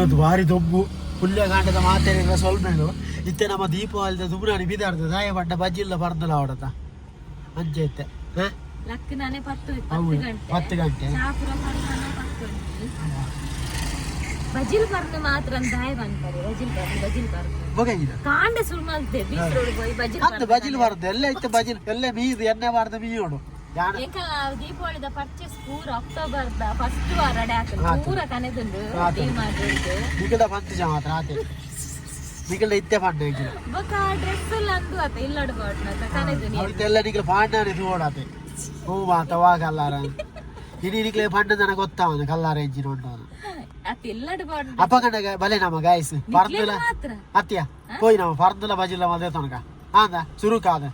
ಇತ್ತಿನೊಂದು ಭಾರಿ ದೊಬ್ಬು ಪುಲ್ಯಕಾಂಡದ ಮಾತೇನಿಲ್ಲ ಸ್ವಲ್ಪ ಇತ್ತೆ ನಮ್ಮ ದೀಪಾವಳಿದ ದುಬ್ರಾಣಿ ಬಿದಾಡ್ದ ದಾಯ ಬಡ್ಡ ಬಜ್ಜಿಲ್ಲ ಬರ್ದಲ್ಲ ಅವಡತ ಅಂಚೆ ಇತ್ತೆ. ಹೌದು, ಹತ್ತು ಗಂಟೆ. ಬಜಿಲ್ ಬರ್ದು ಮಾತ್ರ ಬಂತಾರೆ ಬಜಿಲ್ ಬರ್ದು ಬಜಿಲ್ ಕಾಂಡ ಬರ್ದು ಬಜಿಲ್ ಬಾರ್ದು. ಎಲ್ಲ ಇತ್ತು ಬಜಿಲ್ ಎಲ್ಲ ಮೀದು ಎಣ್ಣೆ ಬಾರ್ದು ಮೀಯೋಡು. ಯಾಣ ಏಕ ದೀಪಾವಳಿದ ಪರ್ಚೇಸ್ ಪೂರ ಅಕ್ಟೋಬರ್ ದ ಫಸ್ಟ್ ವಾರ ಆತು. ಪೂರ ಕನೆದುಂಡು ಆತು. ಡಿ ಮಾಡಿದ್ದು ನಿಗದ ಪಂಚ ಮಾತ್ರ ಆತೆ ನಿಗಲ ಇತ್ತೆ ಪಂಡ ಈಗಿನ ಬೊಕ ಡ್ರೆಸ್ ಎಲ್ಲ ಅಂದು ಆತ ಇಲ್ಲಡ್ ಬಾಟ್ನ ಕನೆದು ನೀ ಅವತ್ತೆಲ್ಲ ನಿಗಲ ಪಾಂಡನೆ ತೋಡಾತೆ ಹೂ ಮಾತ ವಾ ಕಲ್ಲಾರ. ಇಡೀ ನಿಕ್ಲೆ ಪಂಡ ನನಗೆ ಗೊತ್ತಾವನು ಕಲ್ಲಾರ ಎಂಜಿನ ಉಂಟವನು ಬಾಟ್ ಅಪ್ಪಗಂಡ ಬಲೆ ನಮ್ಮ ಗಾಯಸ್ ಪರ್ದುಲ ಅತ್ಯ పోయి ನಮ್ಮ ಪರ್ದುಲ ಬಜಿಲ್ಲ ಮದೆ ತನಕ. ಆಂದ ಸುರು ಕಾದ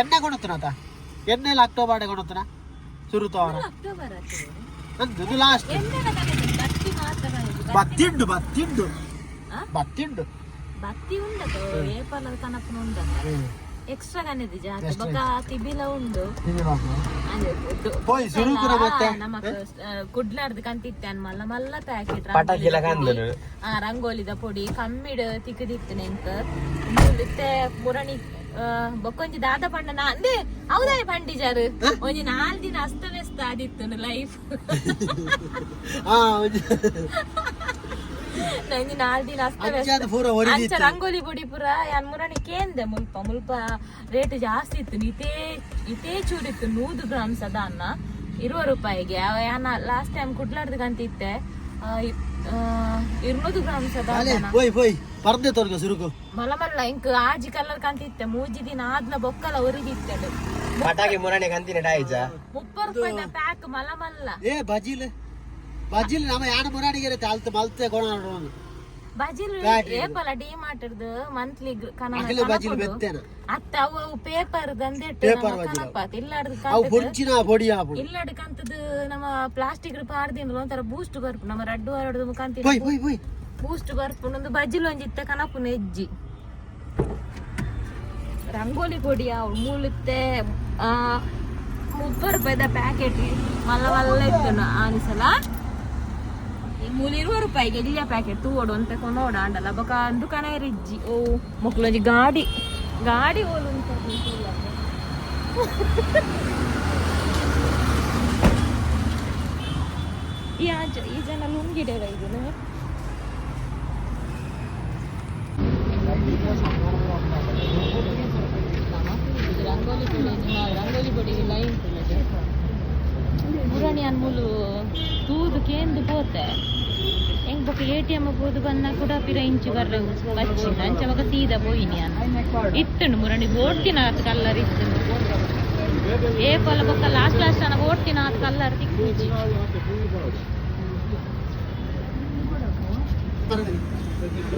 ಎಣ್ಣೆ ಕೊಡುತ್ತನಾತ ಎಣ್ಣೆಲ್ಲ ಅಕ್ಟೋಬರ್ ಕೊಡುತ್ತನ ಸುರು ನಂದು ಲಾಸ್ಟ್ ಬತ್ತಿ ಬತ್ತಿಂಡು ಬತ್ತಿಂಡು? ಬತ್ತಿಂಡು ಬತ್ತಿ ಏಪಲ್ ಕನಪನ ಎಕ್ಸ್ಟ್ರಾ ಕನೆದು ಜಾತಿ ಬೊಕ ತಿಬಿಲ ಉಂಡು. ಮತ್ತೆ ನಮಕ್ ಕುಡ್ಲಾರ್ದು ಮಲ್ಲ. ಮಲ್ಲ ಪ್ಯಾಕೆಟ್ ಪಟಾಕಿಲ ಕಂದನು ಆ ರಂಗೋಲಿದ ಪೊಡಿ. ಕಮ್ಮಿಡ್ ತಿಕ್ಕದಿತ್ತು ನೆಂಕ ಪುರಣಿ ಬೊಕ್ಕೊಂಜಿ ದಾದ ಪಂಡನ. ಅಂದೆ ಹೌದಾಯ ಪಂಡಿಜಾರು? ಒಂಜಿ ನಾಲ್ ದಿನ ಅಸ್ತವ್ಯಸ್ತ ಆದಿತ್ತು ಲೈಫ್ ನಂಜಿ ನಾಲ್ ದಿನ ಅಸ್ತವ್ಯಸ್ತ. ಅಂಚ ರಂಗೋಲಿ ಗುಡಿ ಪುರ ಯಾನ್ ಮುರಣಿ ಕೇಂದೆ. ಮುಲ್ಪ ಮುಲ್ಪ ರೇಟ್ ಜಾಸ್ತಿ ಇತ್ತು. ಇತೇ ಇತೇ ಚೂರಿತ್ತು ನೂದು ಗ್ರಾಮ್ಸ್ ಅದ ಅನ್ನ ಇರುವ ರೂಪಾಯಿಗೆ ಯಾನ ಲಾಸ್ಟ್ ಟೈಮ್ ಕುಡ್ಲಾರ್ದು ಕಂತಿತ್ತೆ ഇരുന്നൂറ് ഗ്രാംസ് പോയി പോയി പർദ്ദെ ತೊರ್ಗ ಸುರುಕು. ಮಲಮಲ್ಲ ಇಂಕ್ ಆಜಿ ಕಲರ್ ಕಾಂತಿತ್ತೆ ಮೂಜಿ ದಿನ ಆದ್ನ ಬೊಕ್ಕಲ ಒರಿಗಿತ್ತಡು ಪಟಾಕಿ ಮುರಣೆ ಕಂತಿನ ಡಾಯ್ಜ. ಮುಪ್ಪತ್ತು ರೂಪಾಯಿ ಪ್ಯಾಕ್ ಮಲಮಲ್ಲ. ಏ ಬಜಿಲ್ ಬಜಿಲ್ ನಮ್ಮ ಯಾಡ ಮುರಾಣಿಗೆ ಇರುತ್ತೆ ಅಲ್ತ ಮಲ್ತೆ ಕೊಣ ಬಜಿಲ್ ಏಪಲ ಡಿ ಮಾರ್ಟ್ದು ಮಂತ್ಲಿ ಕನಕ ಬಜಿಲ್ ಬೆತ್ತೇನ? ಅತ್ತ ಅವು ಪೇಪರ್ ದಂದೆಟ್ ಕನಪಾತ್ ಇಲ್ಲಾಡ್ದು ಅವು ಬೊರ್ಚಿನ ಬೊಡಿ ಆಪು ಇಲ್ಲಾಡ್ ಕಂತದು ನಮ್ಮ ಪ್ಲಾಸ್ಟಿಕ್ ರಿಪ ಆಡ್ದಿಂದ್ರು ಬೂಸ್ಟ್ ಬರ್ಪು. ನಮ್ಮ ರಡ್ಡು ಹರಡ್ದು ಮುಖಾಂತಿ ಪೋಯ್ ಪೋಯ್ ಪೋಯ್ ಬೂಸ್ಟ್ ಬರ್ಪು. ಒಂದು ಬಜಿಲ್ ಒಂಜಿತ್ತ ಕನಪುನ ಎಜ್ಜಿ ರಂಗೋಲಿ ಕೊಡಿ ಅವು ಮೂಲುತ್ತೆ. ಮುಪ್ಪರು ರೂಪಾಯಿದ ಪ್ಯಾಕೆಟ್ ಮಲ್ಲ ಮಲ್ಲ ಇತ್ತು ಆನಿಸಲ ಇರುವ ರೂಪಾಯಿಗೆ ಇಲ್ಲಿಯ ಪ್ಯಾಕೆಟ್ ತೂವಡು ಅಂತ ಕೊನೋಡ ಅಂಡಲ್ಲ ಬೊಕ ದುಕಾನ ರಿಜ್ಜಿ. ಓ ಮಕ್ಕಳೊಂಜಿ ಗಾಡಿ. ಗಾಡಿ ಓಲು ಇಲ್ಲ. ಈ ಈ ಜನ ಲುಂಗಿಡೇರ ಇದನ್ನು ರಂಗೋಲಿ ಪೊಡಿ ರಂಗೋಲಿ ಪೊಡಿಗೆ ಲೈನ್ ಮುರಣಿ ಅನ್ಮೂಲು ತೂದು ಕೇಂದು ಪೋತೆ. ಹೆಂಗ್ എ ടി എം ಎಂ ಪೋದು ಬನ್ನ ಕೂಡ ಪಿರ ಇಂಚು ಬರ್ರೆ ಬಚ್ಚಿ. ಅಂಚ ಮಗ ಸೀದ ಪೋಯಿನಿ ಅನ್ನ ಇತ್ತುಂಡು ಮುರಣಿ ಓಡ್ತಿನ ಆತ್ ಕಲ್ಲರ್ ಇತ್ತುಂಡು. ಏ ಪೊಲ ಬೊಕ್ಕ ಲಾಸ್ಟ್ ಲಾಸ್ಟ್ ಆನ ಓಡ್ತಿನ ಆತ್ ಕಲ್ಲರ್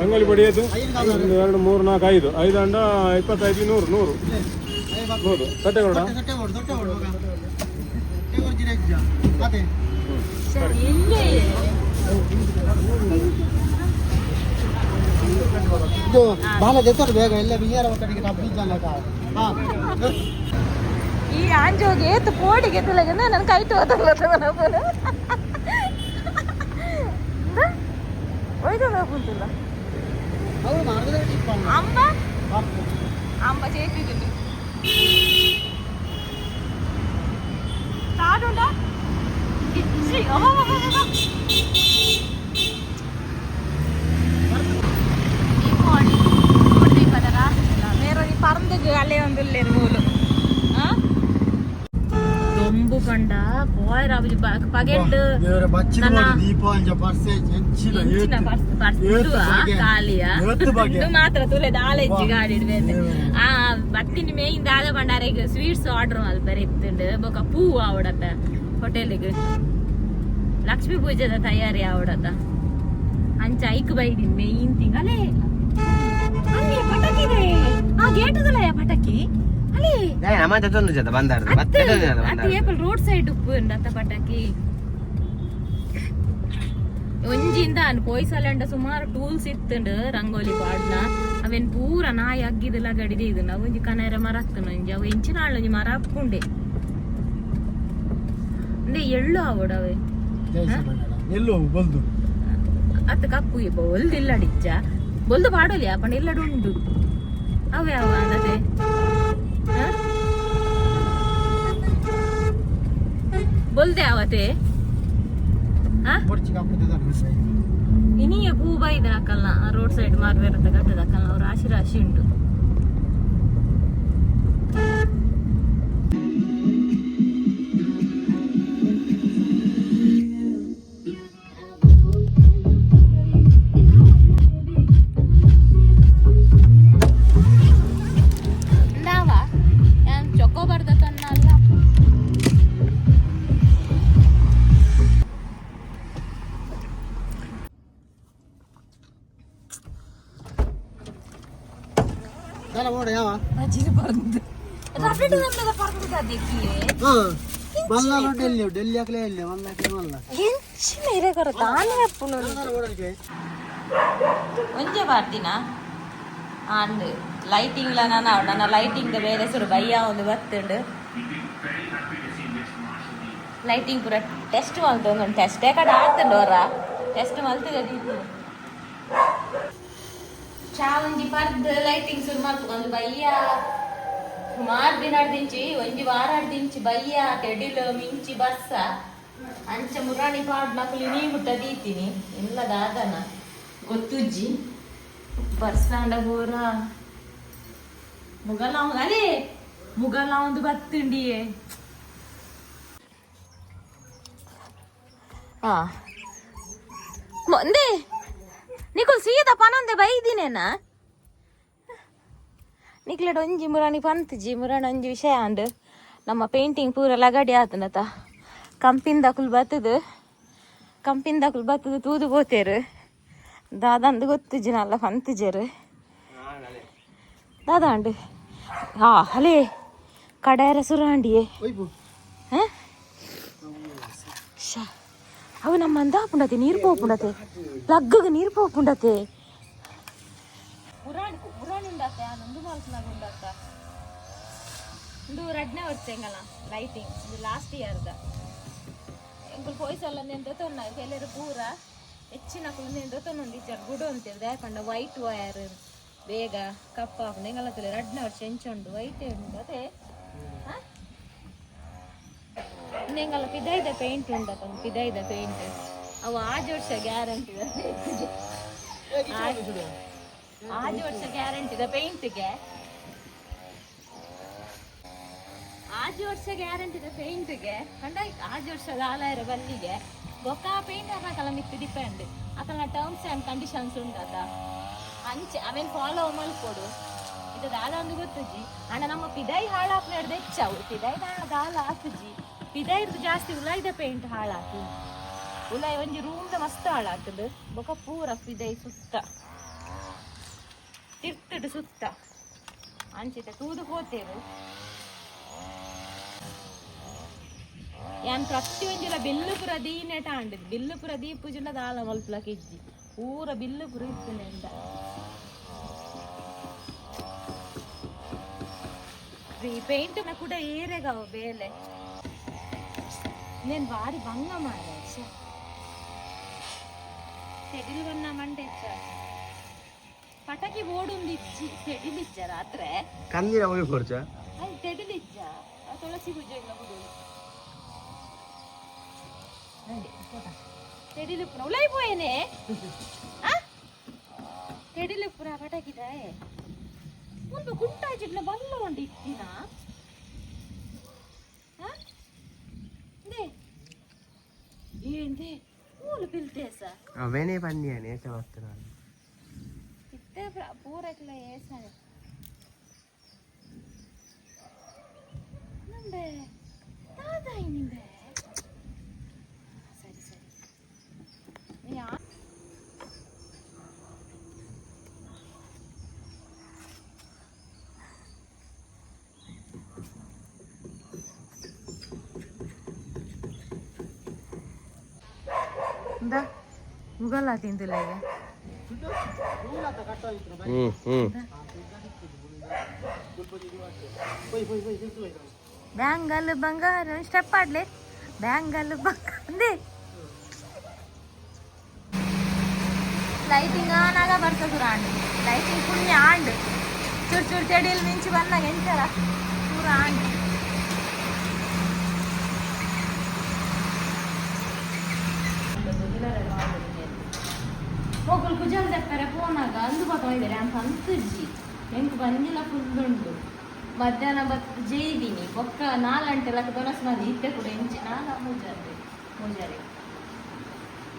ರಂಗೋಲಿ ಬಡಿಯೋದು ಒಂದು ಎರಡು ಮೂರು ನಾಲ್ಕು ಐದು. ಐದು ಅಂಡ ಇಪ್ಪತ್ತೈದು ನೂರು ನೂರು. ನೂರು. ಕಟ್ಟೆ ಕೊಡ ತೊಟ್ಟೆ ಕೊಡು ತೊಟ್ಟೆ ಕೊಡು ಮಗ ತೊಟ್ಟೆ ಕೊಡು ಜಿನೇಜ್ಜ. ಮತ್ತೆ ಇಲ್ಲೇ ಇದು ಬಾಲ ದೆತ್ತೋಡು ಬೇಗ ಎಲ್ಲ ಬಿಯ್ಯಾರ ಒಕ್ಕಡಿಗೆ ನಾವು ಬೀಜಲ್ಲ ಹಾ ಈ ಆಂಜೋಗೆ ಏತ್ ಪೋಡಿಗೆ ತುಲಗ ನನ್ನ ಕೈ ತೋದಲ್ಲ ಒಯ್ದಲ್ಲ ಕುಂತಿಲ್ಲ ಅವ್ರು ಮಾಡಿದ್ರೆ ಟಿಪ್ಪಣ್ಣ. ಅಂಬ ಪಾಪು. ಅಂಬ చేతిదిండి తాడుండా சரி ஓ പറന്തുക്ക് അല്ലേ വന്നില്ലേ പോലും ദൊമ്പു കണ്ട പോയരാ പകണ്ട് ബത്തിന് മേ ഇന്താതെ പണ്ടാരേക്ക് സ്വീറ്റ്സ് ഓർഡറും അത് പെരത്തുണ്ട് പൂവാ അവിടെ ഹോട്ടലിലേക്ക് ಲಕ್ಷ್ಮೀ ಪೂಜೆದ ತಯಾರಿ ಅವಡದ ಅಂಚ ಐಕ್ ಬೈದಿನ್ ಮೇನ್ ತಿಂಗ್ ಅಲೇ ಅಲ್ಲಿ ಪಟಾಕಿ ಇದೆ. ಆ ಗೇಟದಲ್ಲ ಪಟಾಕಿ? ಅಲ್ಲಿ ನಮ್ಮ ಜೊತೆ ಬಂದಾರ ಮತ್ತೆ ಏಪಲ್ ರೋಡ್ ಸೈಡ್ ಉಪ್ಪು ಅತ್ತ ಪಟಾಕಿ. ಒಂಜಿಂದ ಅನ್ ಪೋಯ್ಸಲೆಂಡ ಸುಮಾರು ಟೂಲ್ಸ್ ಇತ್ತುಂಡು ರಂಗೋಲಿ ಪಾಡ್ನ. ಅವೆನ್ ಪೂರ ನಾಯಿ ಅಗ್ಗಿದೆಲ್ಲ ಗಡಿದೆ ಇದು ನಾವು ಒಂಜಿ ಕನರ ಮರ ಹತ್ತನ ಒಂಜಿ ಅವು ಇಂಚಿನ ಒಂಜಿ ಮರ ಹಪ್ಪುಂಡೆ ಅಂದ್ರೆ ಎಳ್ಳು ಆವಡ ಅವೆ. ಜೈ ಶ್ರೀಮಂಗಳ. ಎಲ್ಲೋ ಬಂದು ಅತ್ತ ಕಪ್ಪು ಬೊಲ್ದು ಇಲ್ಲಡಿಚ್ಚ ಬೊಲ್ದು ಪಾಡೋಲಿ ಪಂಡ ಇಲ್ಲಡು ಉಂಡು ಅವ್ಯಾವ ಅವ ಅನ್ನದೆ ಬೊಲ್ದೆ ಅವತೆ. ಇನಿಯ ಪೂ ಬೈದ ಹಾಕಲ್ಲ ರೋಡ್ ಸೈಡ್ ಮಾರ್ಬೇರಂತ ಗಟ್ಟದ ಹಾಕಲ್ಲ ಅವ್ರ ರಾಶಿ ರಾಶಿ ಉಂಟು. ದರ ಓಡ ಯಾವ ಬಜ್ಜಿಲಿ ಬರ್ದು ರಫೆಟ್ ನಮ್ಮದ ಬರ್ದು ಅದಕ್ಕೆ ಹಾ ಮಲ್ಲ ಡೆಲ್ಲಿ ಡೆಲ್ಲಿ ಹಾಕ್ಲೇ ಇಲ್ಲಿ ಮಲ್ಲ ಹಾಕ್ಲೇ ಮಲ್ಲ ಹೆಂಚಿನ ಹಿರೇಕರ ತಾನೇ ಅಪ್ಪನು ದರ ಓಡಲಿಕ್ಕೆ ಒಂಜೆ ಪಾರ್ಟಿನ ಆಂಡ್ ಲೈಟಿಂಗ್ ನಾನು ನನ್ನ ಲೈಟಿಂಗ್ ಬೇರೆ ಹೆಸರು ಬಯ್ಯ ಒಂದು ಬತ್ತುಂಡು ಲೈಟಿಂಗ್ ಪೂರ ಟೆಸ್ಟ್ ಮಲ್ತೊಂದು ಟೆಸ್ಟ್ ಕಡೆ ಆತುಂಡು ಅವರ ಟೆಸ್ಟ್ ಮಲ್ತದ ಚಾ ಒಂಜಿ ಪರ್ದ್ ಲೈಟಿಂಗ್ ಶುರು ಮಾಡ್ತು ಒಂದು ಬಯ್ಯ ಸುಮಾರು ದಿನ ದಿಂಚಿ ಒಂಜಿ ವಾರ ದಿಂಚಿ ಬಯ್ಯ ತೆಡಿಲು ಮಿಂಚಿ ಬಸ್ಸ ಅಂಚ ಮುರಾಣಿ ಪಾಡ್ ನಕಲಿ ನೀ ಮುಟ್ಟ ದೀತೀನಿ ಇಲ್ಲ ದಾದನ ಗೊತ್ತುಜ್ಜಿ ಬರ್ಸಾಂಡ ಬೋರ ಮುಗಲ ಅದೇ ಮುಗಲ ಒಂದು ಬತ್ತುಂಡಿಯೇ ಆ ಮೊಂದೆ ನಿಕುಲ್ ಸೀದಾ ಪನಂದೆ ಬೈದಿನೇನ? ನಿಕ್ಲೆಡ್ ಒಂಜಿ ಮುರಾಣಿ ಪಂತ್ಜಿ ಮುರಾಣ ಒಂಜಿ ವಿಷಯ ಅಂಡ್ ನಮ್ಮ ಪೇಂಟಿಂಗ್ ಪೂರ ಲಗಡಿ ಆತನತ. ಕಂಪಿಂದಕುಲ್ ಬತ್ತದು ಕಂಪಿಂದಕುಲ್ ಬತ್ತದು ತೂದು ಬೋತೇರು ದಾದಂದು ಗೊತ್ತಿಜ್ಜಿ ನಲ್ಲ ಪಂತ್ಜರು ದಾದಾಂಡು ಹಾ ಹಲೇ ಕಡಾಯರ ಸುರಾಂಡಿಯೇ. ಹಾಂ? ಶ ಅವು ನಮ್ಮ ಅಂದಾಪುಂಡತೆ ನೀರು పోపుండతే ప్లగ్గు నీరు పోపుండతే ಪುರಾಣ ಪುರಾಣ ಉಂಡತ್ತೆ ನಂದು ಮಾಲ್ಸ್ನಾಗ ಉಂಡತ್ತ ಒಂದು ರಡ್ನೆ ವರ್ಷಂಗಲ್ಲ ಲೈಟಿಂಗ್ ಇದು ಲಾಸ್ಟ್ ಇಯರ್ದ ಎಂಕುಲ್ ಪೊಯ್ಸಲ್ಲ ನೆಂದು ತೊನ್ನ ಕೆಲರು ಪೂರ ಹೆಚ್ಚಿನ ಕುಲು ನೆಂದು ತೊನ್ನೊಂದಿಚ್ಚಾರು ಗುಡು ಅಂತಿರ್ದೆ ಯಾಕಂಡ ವೈಟ್ ವಯರ್ ಬೇಗ ಕಪ್ಪ ಹಾಕೊಂಡು ಹೆಂಗಲ್ಲ ತಲೆ ರಡ್ನೆ ವರ್ಷ ಎಂಚುಂಡು ವೈಟ್ ಉಂಡು ಅದೇ ಹಾ ನೆಂಗಲ್ಲ ಪಿದೈದ ಪೇಂಟ್ ಉಂಟು ಪಿದೈದ ಪೇಂಟ್ ಅವ ಆಜ್ ವರ್ಷ ಗ್ಯಾರಂಟಿ ಆಜ್ ವರ್ಷ ಗ್ಯಾರಂಟಿ ಇದೆ ಪೇಂಟ್ಗೆ ಆಜ್ ವರ್ಷ ಗ್ಯಾರಂಟಿ ಇದೆ ಪೇಂಟ್ಗೆ ಕಂಡ ಆಜ್ ವರ್ಷದ ಆಲಾಯರ ಬಲ್ಲಿಗೆ. ಬೊಕ್ಕ ಪೇಂಟ್ ಹಾಕಲ್ಲ ಮಿತ್ತು ಡಿಪೆಂಡ್ ಅಕಲ ಟರ್ಮ್ಸ್ ಆ್ಯಂಡ್ ಕಂಡೀಷನ್ಸ್ ಉಂಟದ ಅಂಚೆ ಅವೇನು ಫಾಲೋ ಮಲ್ಕೊಡು ಇದು ದಾಲ ಒಂದು ಗೊತ್ತುಜಿ. ಅಣ್ಣ, ನಮ್ಮ ಪಿದೈ ಹಾಳಾಪ್ ನಡೆದ ಹೆಚ್ಚವು. ಪಿದೈ ದಾಲ ಹಾಕುಜಿ ಪಿದೈರ್ದು ಜಾಸ್ತಿ ಉಲಾಯ್ದ ಪೇಂಟ್ ಹಾಳಾಕಿ ಉಲಾಯ್ ಒಂಜಿ ರೂಮ್ದ ಮಸ್ತ್ ಹಾಳಾಗ್ತದೆ. ಬೊಕ ಪೂರ ಪಿದೈ ಸುತ್ತ. ತಿರ್ತಡು ಸುತ್ತ. ಅಂಚಿತ ತೂದು ಹೋತೇರು ಯಾನ್ ಒಂಜಿಲ ಬಿಲ್ಲುಪುರ ದೀನೆಟ ಆಂಡಿದ್ ಬಿಲ್ಲುಪುರ ದೀಪುಜಿಲ ದಾಲ ಮಲ್ಪುಲ ಇಜ್ಜಿ ಪೂರ ಬಿಲ್ಲುಪುರ ಇತ್ತಲೆ ಅಂದ ಪೇಂಟ್ನ ಕೂಡ ಏರೆಗಾವ ಬೇಲೆ. నేను వారి బంగ మారేసా సెటిల్ కొన్న మంటే పటకి ఓడుంది ఇచ్చి సెటిల్ ఇచ్చా రాత్రే ಕಂದಿನ ಹೋಗಿ ಕೊಡ್ಚ అది సెటిల్ ఇచ్చా ఆ తులసి పూజ ఇల్లప్పుడు సెటిల్ ఇప్పుడు ఉలైపోయానే సెటిల్ ఇప్పుడు ఆ పటకిదా ముందు గుంటా చెట్ల ఏంటి పూలు పిలితేసా అవే పని అనేసి వస్తున్నాను ఇస్తే పూరెట్లా వేసాను ಮುಗಲ್ಲ ತಿಂತಿಲ್ಲ ಈಗ ಹ್ಮ್ ಹ್ಮ್ ಬ್ಯಾಂಗಲ್ ಬಂಗಾರ ಸ್ಟೆಪ್ ಆಡ್ಲೆ ಬ್ಯಾಂಗಲ್ ಬಂಗಾರ ಲೈಟಿಂಗ್ ಆನಾಗ ಬರ್ತದ ರಾಂಡ್ ಲೈಟಿಂಗ್ ಪುಣ್ಯ ಆಂಡ್ ಚೂರು ಚೂರು ತೆಡಿಯಲ್ಲಿ ಮಿಂಚಿ ಬಂದಾಗ ಎಂತಾರ ಪೂರ ಆಂಡ್ ಮೊಗಲು ಕುಜಲ್ ತೆಪ್ಪರೆ ಫೋನಾಗ ಅಂದು ಬತ್ತೋಯ್ದರೆ ಅಂತ ಅಂತಜ್ಜಿ ಹೆಂಗ್ ಬಂದಿಲ್ಲ ಫುಲ್ ಉಂಟು ಮಧ್ಯಾಹ್ನ ಬತ್ ಜೈದಿನಿ ಬೊಕ್ಕ ನಾಲ್ ಗಂಟೆ ಲಕ್ಕ ದೊನಸ್ ಮಂದಿ ಇತ್ತೆ ಕೂಡ ಎಂಚಿ ನಾಲ ಮೂಜಾರಿ ಮೂಜಾರಿ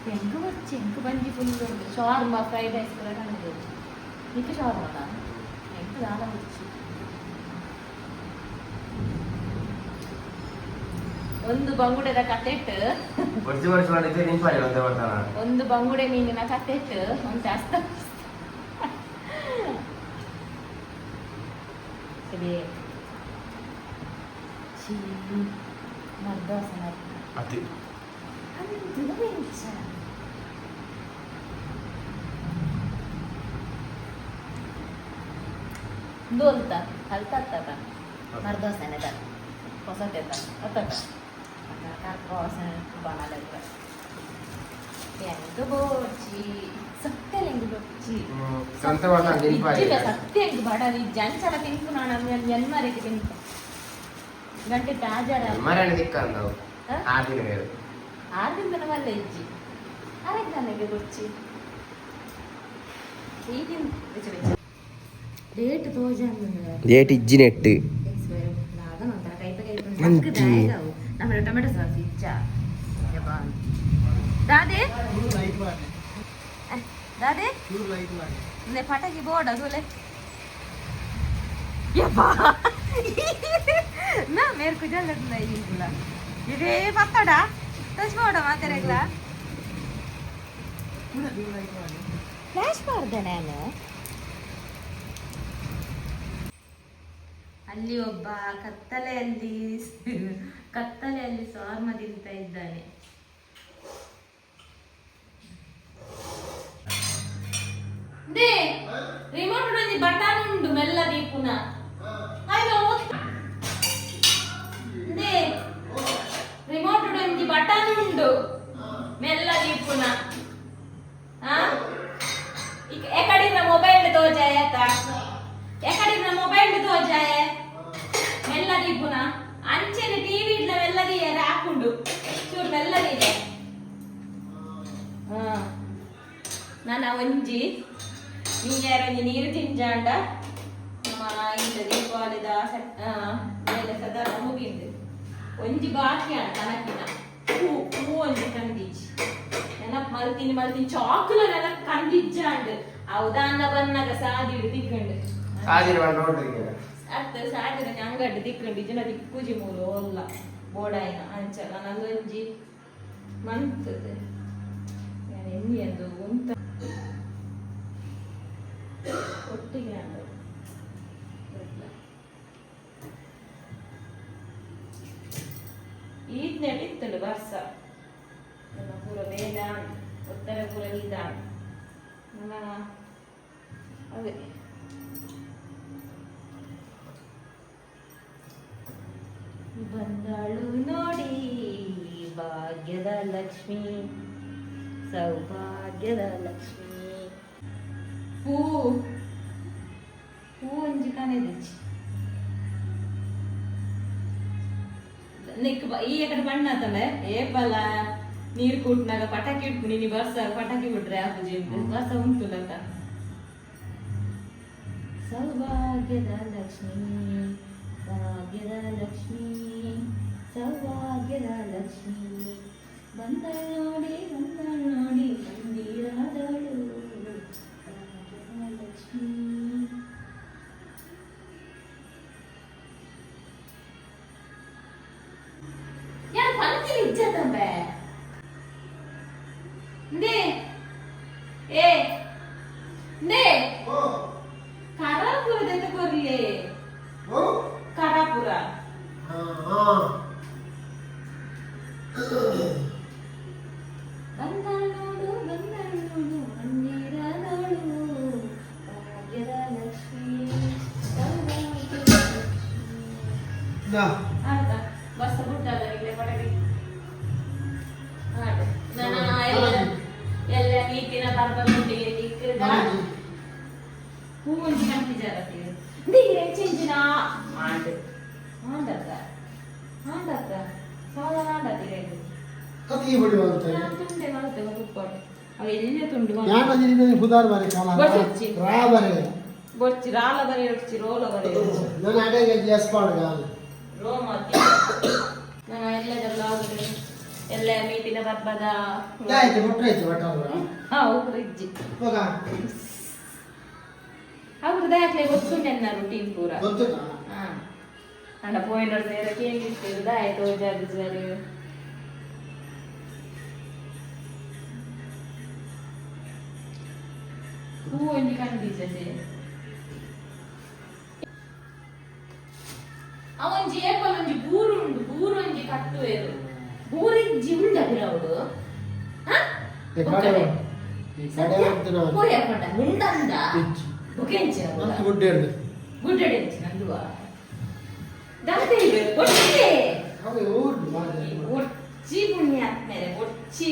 ಹೆಂಗ್ ಬಚ್ಚಿ ಹೆಂಗ್ ಬಂದಿ ಫುಲ್ ಉಂಟು ಶಾರ್ಮ ಫ್ರೈಡ್ ರೈಸ್ ಕೂಡ ಕಂಡು ನಿಕ್ಕೆ ಶಾರ್ಮನ ಹೆಂಗ್ ನಾಲ ಮುಚ್ಚಿ ಒಂದು ಬಂಗುಡೆದ ಕತೆಟ್ ವರ್ಷ ವರ್ಷ ಮಾಡಿದ್ರೆ ನಿಂಪಾಡಿ ಅಂತ ಬರ್ತಾನ ಒಂದು ಬಂಗುಡೆ ಮೀನಿನ ಕತೆಟ್ ಒಂದು ಅಸ್ತ ಸರಿ ಚೀ ಮರ್ದೋಸನ ಅತಿ ದೋಲ್ತ ಹಲ್ತತ್ತ ಮರ್ದೋಸನೆದ ಹೊಸತೆತ ಅತ್ತಟ ಮರ್ದೋಸನ ಬಾಣಲೆತ್ತ ಹೆಂಗ್ ಬೋಚಿ నాకు కావాల్సినట్టు బనాలి ఎంత బోర్చి సత్యం ఎంగు బొచ్చి సత్యం ఎంగు పడాలి జంచల తింకున్నాను నేను జన్మరికి తింకు ఎందుకంటే తాజారా మరణ దిక్కు ఆర్థిక వేరు ఆర్థిక తినవల్ల ఇచ్చి అరే దాన్ని ఎంగు బొచ్చి డేట్ తోజాను డేట్ ఇచ్చినట్టు మంచి ನಮ್ಮ ಟೊಮೆಟೊ ಸಾಸ್ ಇಚ್ಚಾ ದಾದೆ ದಾದೆ Ne ಪಟಾಕಿ ಬೋರ್ಡ್ ಯಪ್ಪಾ ನಾ ಮೇರ್ ಕುಜಲ್ ಇಲ್ಲ ಇದೇ ಪತ್ತಡ? ಟಚ್ ಮಾಡ ಮಾತಾಡಲ್ಲ ಫ್ಲ್ಯಾಶ್ ಮಾಡಿದೆ ನಾನು ಅಲ್ಲಿ ಒಬ್ಬ ಕತ್ತಲೆಯಲ್ಲಿ ಕತ್ತಲೆಯಲ್ಲಿ ಸಾರ್ಮ ತಿಂತಾ ಇದ್ದಾನೆ ರಿಮೋಟ್ ಒಂಜಿ ಬಟನ್ ಉಂಡು ಮೆಲ್ಲದಿ ಪುನಃ ಅಯ್ಯೋ ದೇ ರಿಮೋಟ್ ಒಂಜಿ ಬಟನ್ ಉಂಡು ಮೆಲ್ಲದಿ ಪುನಃ ಆ ఇక ఎక్కడిన్న మొబైల్ తోజాయత ఎక్కడిన్న మొబైల్ తోజాయ మెల్లది పున ಅಂಚೆನೆ ಟಿವಿ ಇಡ್ಲ ವೆಲ್ಲದಿಯ ಹಾಕೊಂಡು ಚೂರು ವೆಲ್ಲದಿದೆ ನನ್ನ ಒಂಜಿ ನೀರು ಒಂಜಿ ನೀರು ತಿಂಜಾಂಡ ಇಂದ ದೀಪಾವಳಿದ ಮೇಲೆ ಸದಾ ಮುಗಿಂದು ಒಂಜಿ ಬಾಕಿ ಅಂತ ಕನಕಿನ ಹೂ ಹೂ ಒಂಜಿ ಕಂದಿಜಿ ನೆನಪು ಮಲ್ತಿನಿ ಮಲ್ತಿನಿ. ಚಾಕುಲ ನೆನಪು ಕಂದಿಜ್ಜಾಂಡ್ ಅವದಾಂಡ ಬಂದಾಗ ಸಾದಿಡು ತಿಕ್ಕೊಂಡು. ಸಾದಿರು ನೋಡ್ರಿ ಅತ್ತ ಸಾದಿರ ಅಂಗಡ್ಡು ತಿಕ್ಕಂಡು ಜನ ದಿಕ್ಕುಜಿ ಮೂರು ಒಲ್ಲ ಬೋಡಾಯಿನ ಅಂಚಲ ನಲ್ಲೊಂಜಿ ಮಂತದ ಎಣ್ಣಿ ಅದು ಉಂಟ ಒಟ್ಟಿಗೆ ಅಂಡ ಈದ್ ನಡೀತದೆ ವರ್ಷ ನಮ್ಮ ಪೂರ ಬೇಡ ಉತ್ತರ ಪೂರ ಇದ ನಮ್ಮ ಅದೇ ಬಂದಾಳು ನೋಡಿ ಭಾಗ್ಯದ ಲಕ್ಷ್ಮಿ ಸೌಭಾಗ್ಯದ ಲಕ್ಷ್ಮಿ. ಹೂ ಹೂ ಒಂಜಿ ಕನೆದಿಚ್ಚಿ ನಿಕ್ ಈ ಕಡೆ ಬಣ್ಣ ಆತಲ್ಲ ಏಪಲ ನೀರು ಕುಟ್ನಾಗ ಪಟಾಕಿ ಇಟ್ಕೊಂಡು ನೀನು ಬರ್ಸ ಪಟಾಕಿ ಬಿಟ್ರೆ ಆಪುಜಿ ಬರ್ಸ ಉಂಟು ಲತ. ಸೌಭಾಗ್ಯದ ಲಕ್ಷ್ಮಿ. ಬಂದಳ ಕತ್ತಿ ಹೊಡಿ ಬರುತ್ತಾರೆ ಯಾನ ಜಿಲ್ಲೆ ಹುದಾರ್ ಬರೆ ಕಾಲ ರಾ ಬರೆ ಬೊಚ್ಚಿ ರಾಲ ಬರೆ ರೋಲ ಬರೆ ನಾನು ಅಡೆಗೆ ಗ್ಯಾಸ್ ಪಾಡ್ ಗಾಲ ರೋ ಮಾತಿ ನಾನು ಎಲ್ಲ ಜಲ್ಲ ಎಲ್ಲ ಮೀಟಿನ ಬರ್ಬದ ಆಯ್ತು ಹೊಟ್ಟೆ ಆಯ್ತು ಹಾ ಹೋಗ್ರಿ ಇಜ್ಜಿ. ಹೋಗ. ಅವ್ರ ದಾಖಲೆ ಗೊತ್ತು ನನ್ನ ರುಟೀನ್ ಪೂರ. ಗೊತ್ತು ಹಾ. ನನ್ನ ಪೋಯಿನ ಸೇರಕ್ಕೆ ಹೆಂಗಿತ್ತು? ಇದಾಯ್ತು ಜಾಗ ಸರಿ હું એની કાંડી જશે ಅವೊಂಜಿ ಏಪಲೊಂಜಿ ಬೂರು ಉಂಡು ಬೂರು ಒಂಜಿ ಕಟ್ಟು ಏರು ಬೂರಿಜ್ಜಿ ಉಂಡ ಬಿರವಡು ಒಚ್ಚಿ ಪುಣ್ಯ ಆದ್ಮೇಲೆ ಒಚ್ಚಿ